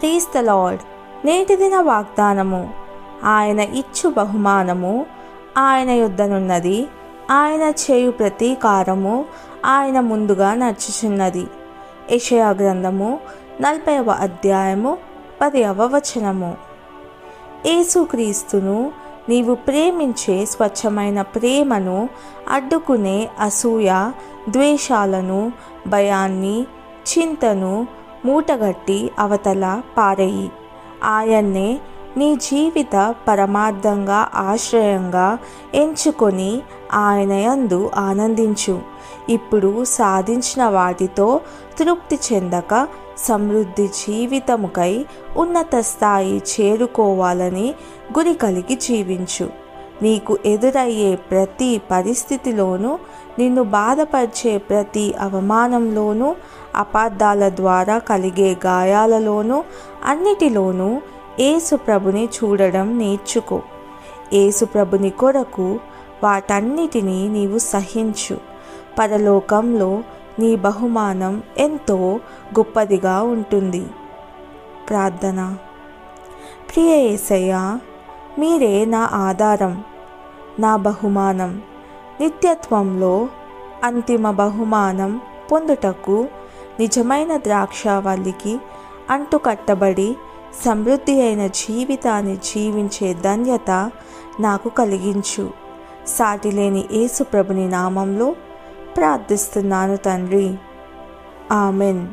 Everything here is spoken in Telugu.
ప్రీస్ ద లార్డ్ నేటి దిన వాగ్దానము. ఆయన ఇచ్చు బహుమానము. ఆయన యుద్ధనున్నది ఆయన చేయు ప్రతీకారము ఆయన ముందుగా నడుచుచున్నది. యషయా గ్రంథము నలభైవ అధ్యాయము పదవ వచనము. యేసుక్రీస్తును నీవు ప్రేమించే స్వచ్ఛమైన ప్రేమను అడ్డుకునే అసూయ ద్వేషాలను భయాన్ని చింతను మూటగట్టి అవతల పారేయి. ఆయన్నే నీ జీవిత పరమార్థంగా ఆశ్రయంగా ఎంచుకొని ఆయన యందు ఆనందించు. ఇప్పుడు సాధించిన వాటితో తృప్తి చెందక సమృద్ధి జీవితముకై ఉన్నత స్థాయి చేరుకోవాలని గురి కలిగి జీవించు. నీకు ఎదురయ్యే ప్రతి పరిస్థితిలోనూ నిన్ను బాధపరిచే ప్రతి అవమానంలోనూ అపార్థాల ద్వారా కలిగే గాయాలలోనూ అన్నిటిలోనూ ఏసుప్రభుని చూడడం నేర్చుకో. ఏసుప్రభుని కొరకు వాటన్నిటినీ నీవు సహించు. పరలోకంలో నీ బహుమానం ఎంతో గొప్పదిగా ఉంటుంది. ప్రార్థన. ప్రియ ఏసయ్య మీరే నా ఆధారం నా బహుమానం. నిత్యత్వంలో అంతిమ బహుమానం పొందుటకు నిజమైన ద్రాక్షావల్లికి అంటుకట్టబడి సమృద్ధి అయిన జీవితాన్ని జీవించే ధన్యత నాకు కలిగించు. సాటిలేని యేసుప్రభుని నామంలో ప్రార్థిస్తున్నాను తండ్రి. ఆమెన్.